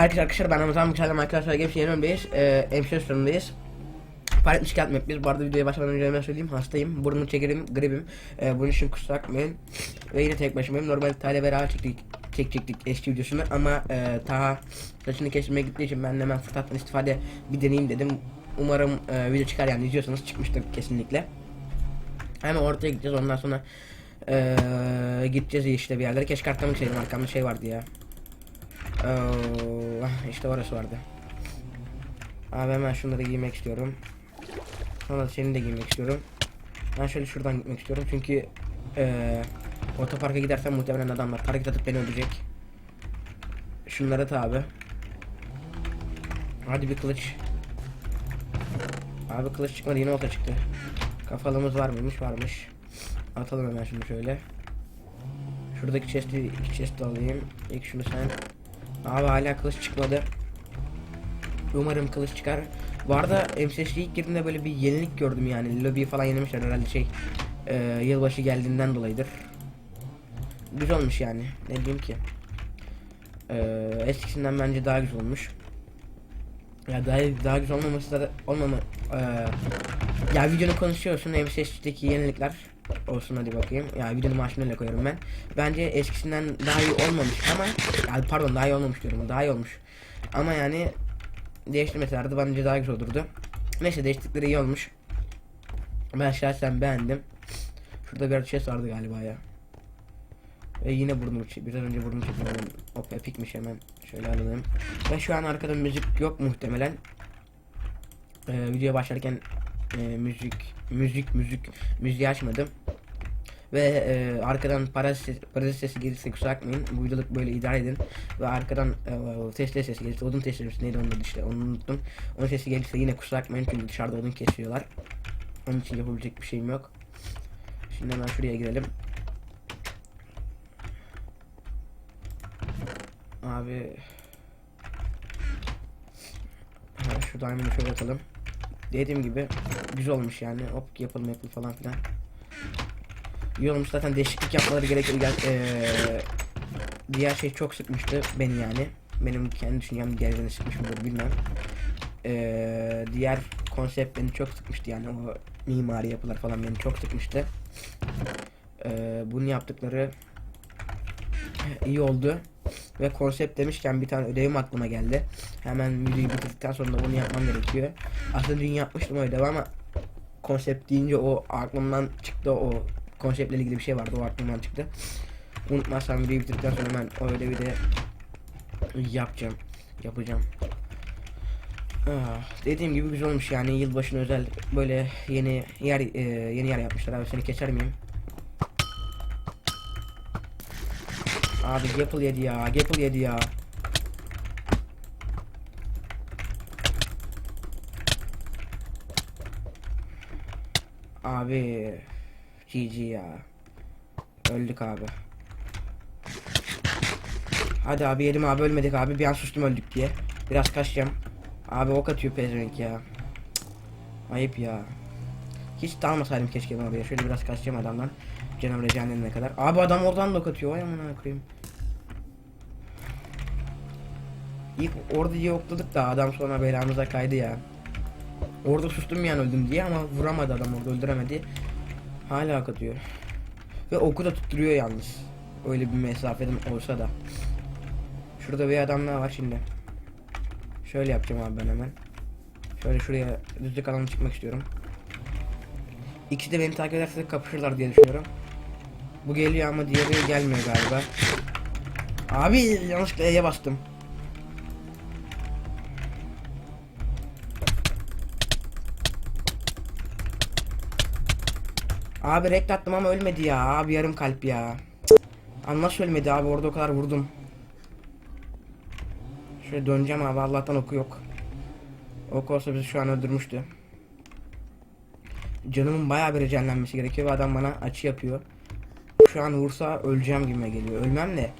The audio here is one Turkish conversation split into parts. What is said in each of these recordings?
Herkese arkadaşlar ben Ramazan Mükemmel arkadaşlar Games yeni bölümdeyiz. Ee, hemşire sorunundayız. Fark etmiş gelmek biz. Bu arada videoya başlamadan önce hemen söyleyeyim. Hastayım. Burnumu çekerim. Gribim. Ee, bunun için kusura bakmayın. Ve yine tek başımayım. Normalde Tayla beraber çektik. Çekecektik eski videosunu ama e, Taha saçını kesmeye gittiği için ben de hemen fırsattan istifade bir deneyeyim dedim. Umarım e, video çıkar yani izliyorsanız çıkmıştır kesinlikle. Hemen ortaya gideceğiz ondan sonra e, gideceğiz işte bir yerlere. Keşke arkamda şeydim arkamda şey vardı ya. Oo, işte orası vardı. Abi hemen şunları giymek istiyorum. Sonra seni de giymek istiyorum. Ben şöyle şuradan gitmek istiyorum çünkü eee otoparka gidersem muhtemelen adamlar hareket atıp beni öldürecek. Şunları at abi. Hadi bir kılıç. Abi kılıç çıkmadı yine olta çıktı. Kafalımız var mıymış varmış. Atalım hemen şunu şöyle. Şuradaki chest'i iki chest alayım. İlk şunu sen. Abi hala kılıç çıkmadı. Umarım kılıç çıkar. Bu arada MSS'de ilk girdiğimde böyle bir yenilik gördüm yani. Lobby falan yenimişler herhalde şey. E, yılbaşı geldiğinden dolayıdır. Güzel olmuş yani. Ne diyeyim ki. E, eskisinden bence daha güzel olmuş. Ya daha daha güzel olmaması da olmama e, ya videonun konuşuyorsun MSS'deki yenilikler olsun hadi bakayım. Ya videonun maaşını öyle koyuyorum ben. Bence eskisinden daha iyi olmamış ama ya pardon daha iyi olmamış diyorum. Daha iyi olmuş. Ama yani değiştirmeselerdi bence daha güzel olurdu. Neyse değiştikleri iyi olmuş. Ben şahsen beğendim. Şurada bir şey sardı galiba ya. Ve yine burnum biraz önce burnum çekmedim. Hop epikmiş hemen. Şöyle alalım. Ve şu an arkada müzik yok muhtemelen. Ee, videoya başlarken e, müzik müzik müzik müziği açmadım. Ve e, arkadan para sesi, para sesi gelirse kusura bakmayın. Bu videoluk böyle idare edin. Ve arkadan e, testere sesi gelirse odun testeresi neydi onun işte onu unuttum. Onun sesi gelirse yine kusura bakmayın çünkü dışarıda odun kesiyorlar. Onun için yapabilecek bir şeyim yok. Şimdi hemen şuraya girelim. Abi şu diamond'ı şöyle atalım. Dediğim gibi güzel olmuş yani. Hop yapalım yapalım falan filan. İyi olmuş zaten değişiklik yapmaları gerekiyor. Gel, eee, diğer şey çok sıkmıştı beni yani. Benim kendi düşüncem diğer beni sıkmış mıdır bilmem. Eee, diğer konsept beni çok sıkmıştı yani o mimari yapılar falan beni çok sıkmıştı. Eee bunu yaptıkları iyi oldu. Ve konsept demişken bir tane ödevim aklıma geldi. Hemen videoyu bitirdikten sonra bunu yapmam gerekiyor. Aslında dün yapmıştım o ödevi ama konsept deyince o aklımdan çıktı o konseptle ilgili bir şey vardı o aklımdan çıktı. Unutmazsam videoyu bitirdikten sonra hemen o ödevi de yapacağım. Yapacağım. Ah, dediğim gibi güzel olmuş yani yılbaşına özel böyle yeni yer e, yeni yer yapmışlar abi seni geçer miyim? Abi Gapple yedi ya Gapple yedi ya. Abi GG ya. Öldük abi. Hadi abi yedim abi ölmedik abi. Bir an sustum öldük diye. Biraz kaçacağım. Abi ok atıyor pezevenk ya. Cık. Ayıp ya. Hiç dalmasaydım keşke ben oraya. Şöyle biraz kaçacağım adamdan. Canavar cehennemine kadar. Abi adam oradan da ok atıyor. Vay amına koyayım İlk orada iyi okladık da adam sonra belamıza kaydı ya. Orada sustum yani öldüm diye ama vuramadı adam orada öldüremedi. Hala ok atıyor. Ve oku da tutturuyor yalnız. Öyle bir mesafeden olsa da. Şurada bir adam daha var şimdi. Şöyle yapacağım abi ben hemen. Şöyle şuraya düzlük alana çıkmak istiyorum. İkisi de beni takip ederse kapışırlar diye düşünüyorum. Bu geliyor ama diğeri gelmiyor galiba. Abi yanlışlıkla E'ye bastım Abi rekt attım ama ölmedi ya. Abi yarım kalp ya. Nasıl ölmedi abi orada o kadar vurdum. Şöyle döneceğim abi Allah'tan oku yok. Oku olsa bizi şu an öldürmüştü. Canımın bayağı bir rejenlenmesi gerekiyor ve adam bana açı yapıyor. Şu an vursa öleceğim gibime geliyor. Ölmem de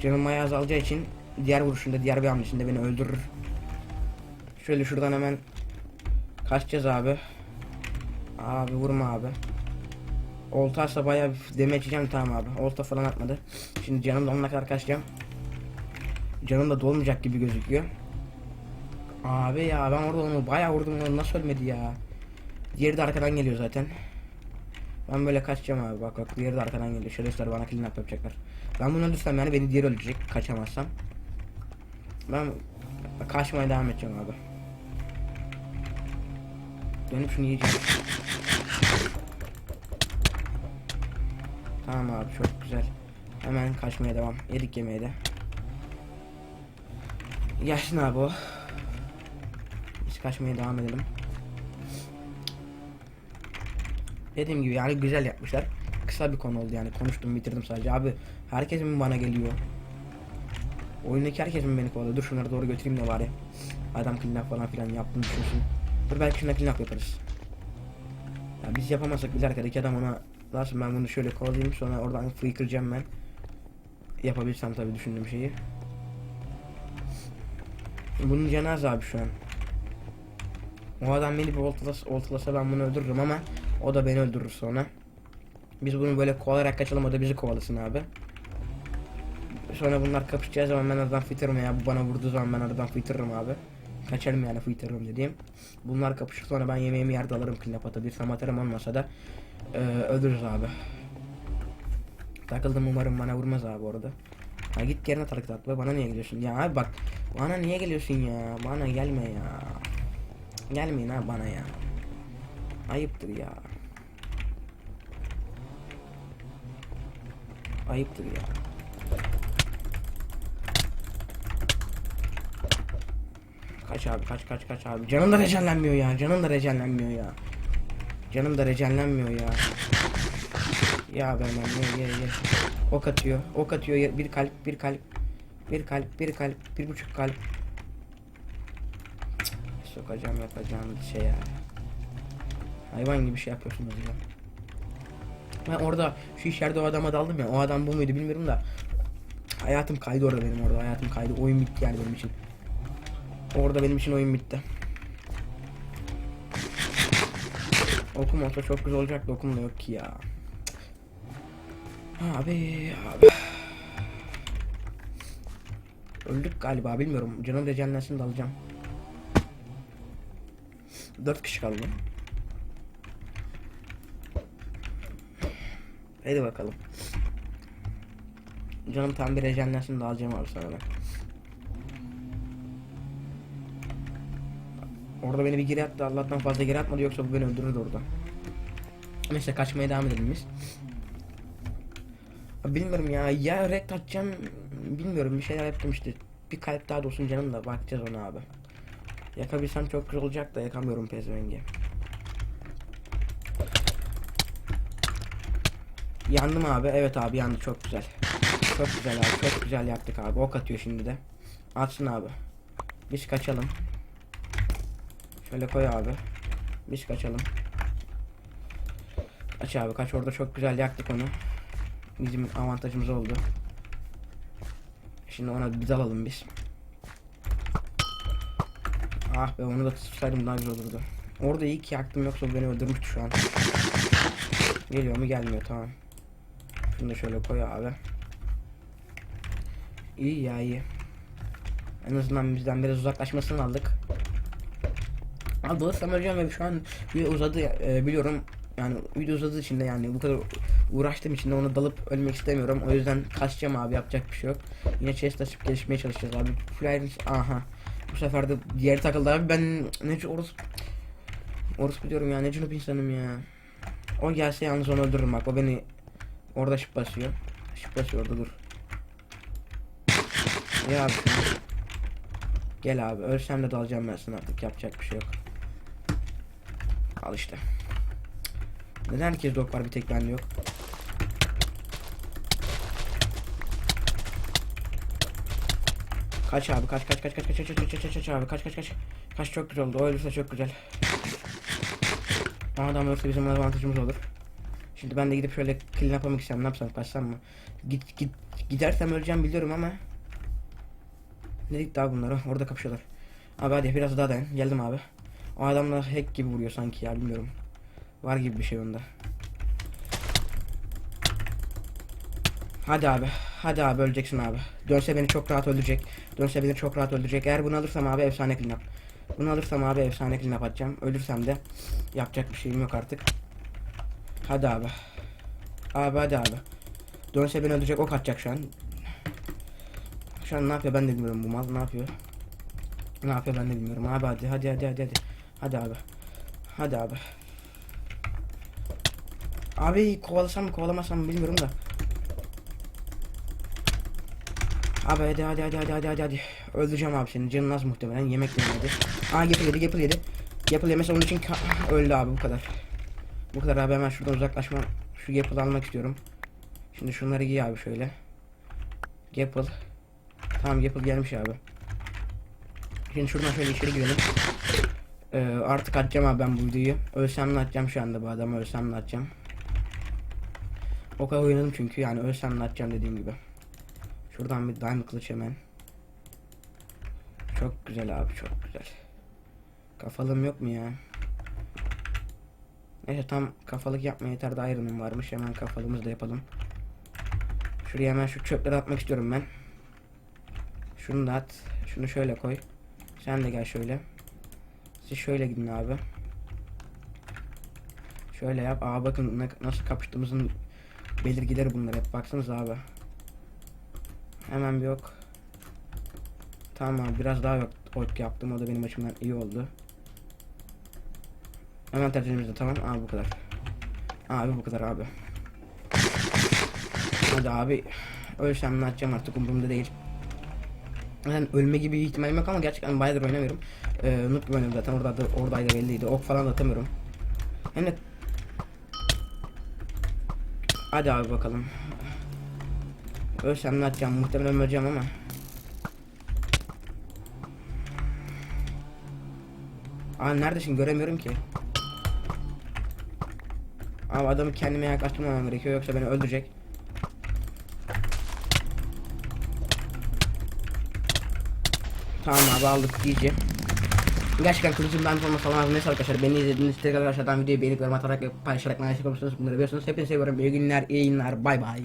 canım bayağı azalacağı için diğer vuruşunda diğer bir hamlesinde beni öldürür. Şöyle şuradan hemen kaçacağız abi. Abi vurma abi. Olta atsa bayağı deme açacağım tamam abi. Olta falan atmadı. Şimdi canım donuna kadar kaçacağım. canım da dolmayacak gibi gözüküyor. Abi ya ben orada onu bayağı vurdum onu nasıl ölmedi ya. Diğeri de arkadan geliyor zaten. Ben böyle kaçacağım abi bak bak diğeri de arkadan geliyor. Şerefsizler bana clean up yapacaklar. Ben bunu öldürsem yani beni diğeri öldürecek kaçamazsam. Ben kaçmaya devam edeceğim abi. Dönüp şunu yiyeceğim. Tamam abi çok güzel. Hemen kaçmaya devam. Yedik yemeği de. Yaşlı abi o. Biz kaçmaya devam edelim. Dediğim gibi yani güzel yapmışlar. Kısa bir konu oldu yani konuştum bitirdim sadece. Abi herkes mi bana geliyor? Oyundaki herkes mi beni kovalıyor? Dur şunları doğru götüreyim de bari. Adam clean falan filan yaptığını düşünsün. Dur belki şuna clean yaparız. Ya biz yapamazsak bile arkadaki adam ona Nasıl ben bunu şöyle kovalayayım sonra oradan fıykıracağım ben. Yapabilsem tabii düşündüğüm şeyi. Bunun cenaze abi şu an. O adam beni bir oltalasa, oltalasa ben bunu öldürürüm ama o da beni öldürür sonra. Biz bunu böyle kovalarak kaçalım o da bizi kovalasın abi. Sonra bunlar kapışacağı zaman ben aradan fıtırırım ya bu bana vurduğu zaman ben aradan fıtırırım abi. Kaçarım yani fıtırırım dediğim. Bunlar kapışır sonra ben yemeğimi yerde alırım clean atabilirsem atarım olmasa da ee, öldürürüz abi. Takıldım umarım bana vurmaz abi orada. Ha git yerine tarık atla bana niye geliyorsun? Ya abi bak bana niye geliyorsun ya? Bana gelme ya. Gelmeyin ha bana ya. Ayıptır ya. Ayıptır ya. Kaç abi kaç kaç kaç abi. Canım da recellenmiyor ya. Canım da recellenmiyor ya canım da recellenmiyor ya ya ben ben ye ye ye. Ok atıyor. Ok atıyor. Bir kalp, bir kalp. Bir kalp, bir kalp, bir buçuk kalp. Cık, Sokacağım yapacağım şey ya. Hayvan gibi şey yapıyorsunuz ya. Ben orada şu içeride o adama daldım ya. O adam bu muydu bilmiyorum da. Hayatım kaydı orada benim orada. Hayatım kaydı. Oyun bitti yani benim için. Orada benim için oyun bitti. Okum olsa çok güzel olacak da okum da yok ki ya. Abi abi. Öldük galiba bilmiyorum. Canım rejenlensin de alacağım. Dört kişi kaldı. Hadi bakalım. Canım tam bir rejenlensin de alacağım abi sana. Orada beni bir geri attı. Allah'tan fazla geri atmadı yoksa bu beni öldürürdü orada. Neyse kaçmaya devam edelim biz. Bilmiyorum ya ya rek atacağım bilmiyorum bir şeyler yaptım işte bir kalp daha dolsun canım da bakacağız ona abi Yakabilsem çok güzel olacak da yakamıyorum pezevengi Yandım abi evet abi yandı çok güzel Çok güzel abi çok güzel yaktık abi ok atıyor şimdi de Atsın abi Biz kaçalım Şöyle koy abi Biz kaçalım Kaç abi kaç orada çok güzel yaktık onu Bizim avantajımız oldu. Şimdi ona biz alalım biz. Ah be onu da tutsaydım daha güzel olurdu. Orada iyi ki yaktım yoksa beni öldürmüştü şu an. Geliyor mu gelmiyor tamam. Şunu da şöyle koy abi. İyi ya iyi. En azından bizden biraz uzaklaşmasını aldık. Abi dalırsam öleceğim ve şu an video uzadı e, biliyorum. Yani video uzadığı için de yani bu kadar uğraştığım için de ona dalıp ölmek istemiyorum. O yüzden kaçacağım abi yapacak bir şey yok. Yine chest açıp gelişmeye çalışacağız abi. Flyers aha. Bu sefer de diğeri takıldı abi. Ben ne orası orası diyorum ya ne cünüp insanım ya. O gelse yalnız onu öldürürüm bak. O beni orada şıp basıyor. Şıp basıyor orada dur. Ya abi. Gel abi ölsem de dalacağım ben sana artık yapacak bir şey yok. Al işte. Neden herkes dok var bir tek bende yok? Kaç abi kaç kaç kaç kaç kaç kaç kaç kaç kaç kaç abi kaç kaç kaç. Kaç çok güzel oldu o ölürse çok güzel. Ama adam ölürse bizim avantajımız olur. Şimdi ben de gidip şöyle clean yapmak istiyorum. Ne yapsam kaçsam mı? Git git gidersem öleceğim biliyorum ama. Ne dedik daha bunlara? Orada kapışıyorlar. Abi hadi biraz daha dayan. Geldim abi O adamlar hack gibi vuruyor sanki ya bilmiyorum Var gibi bir şey onda Hadi abi. Hadi abi öleceksin abi. Dönse beni çok rahat öldürecek. Dönse beni çok rahat öldürecek. Eğer bunu alırsam abi efsane clean up. Bunu alırsam abi efsane clean up atacağım. Ölürsem de yapacak bir şeyim yok artık. Hadi abi. Abi hadi abi. Dönse beni öldürecek ok atacak şu an. Şu an ne yapıyor ben de bilmiyorum bu mal ne yapıyor. Ne yapıyor ben de bilmiyorum abi hadi hadi hadi hadi hadi. Hadi abi. Hadi abi. Abi kovalasam kovalamasam bilmiyorum da. Abi hadi hadi hadi hadi hadi hadi hadi. Öldüreceğim abi seni. Canın az muhtemelen. Yemek yemedi. Aa Gapple yedi Gapple yedi. Gapple yemesi onun için öldü abi bu kadar. Bu kadar abi hemen şuradan uzaklaşma. Şu Gapple'ı almak istiyorum. Şimdi şunları giy abi şöyle. Gapple. Tamam Gapple gelmiş abi. Şimdi şuradan şöyle içeri girelim. Ee, artık atacağım abi ben bu videoyu. Ölsem de atacağım şu anda bu adamı ölsem de atacağım. O kadar oynadım çünkü yani ölsem de atacağım dediğim gibi. Şuradan bir diamond kılıç hemen. Çok güzel abi çok güzel. Kafalım yok mu ya? Neyse tam kafalık yapmaya yeter de iron'um varmış. Hemen kafalığımızı da yapalım. Şuraya hemen şu çöpleri atmak istiyorum ben. Şunu da at. Şunu şöyle koy. Sen de gel şöyle. Siz şöyle gidin abi. Şöyle yap. Aa bakın ne- nasıl kapıştığımızın belirgileri bunlar hep. Baksanıza abi. Hemen bir ok. Tamam abi biraz daha yok ok yaptım. O da benim açımdan iyi oldu. Hemen tercihimizde tamam. Abi bu kadar. Abi bu kadar abi. Hadi abi. Ölsem ne yapacağım artık umurumda değil. Yani ölme gibi ihtimalim yok ama gerçekten bayağıdır oynamıyorum. Ee, noob gibi oynadım zaten orada da, oradaydı belliydi. Ok falan da atamıyorum. Yani Hadi abi bakalım. Ölsem ne yapacağım? Muhtemelen öleceğim ama. Aa neredesin? Göremiyorum ki. Abi adamı kendime yaklaştırmamam gerekiyor yoksa beni öldürecek. Tamam abi aldık iyice. Gerçekten kılıcımdan forma falan neyse arkadaşlar beni izlediğiniz için tekrar aşağıdan videoyu beğenip yorum atarak paylaşarak paylaşarak olursanız bunları biliyorsunuz. Hepinize seviyorum. İyi günler, iyi yayınlar. Bay bay.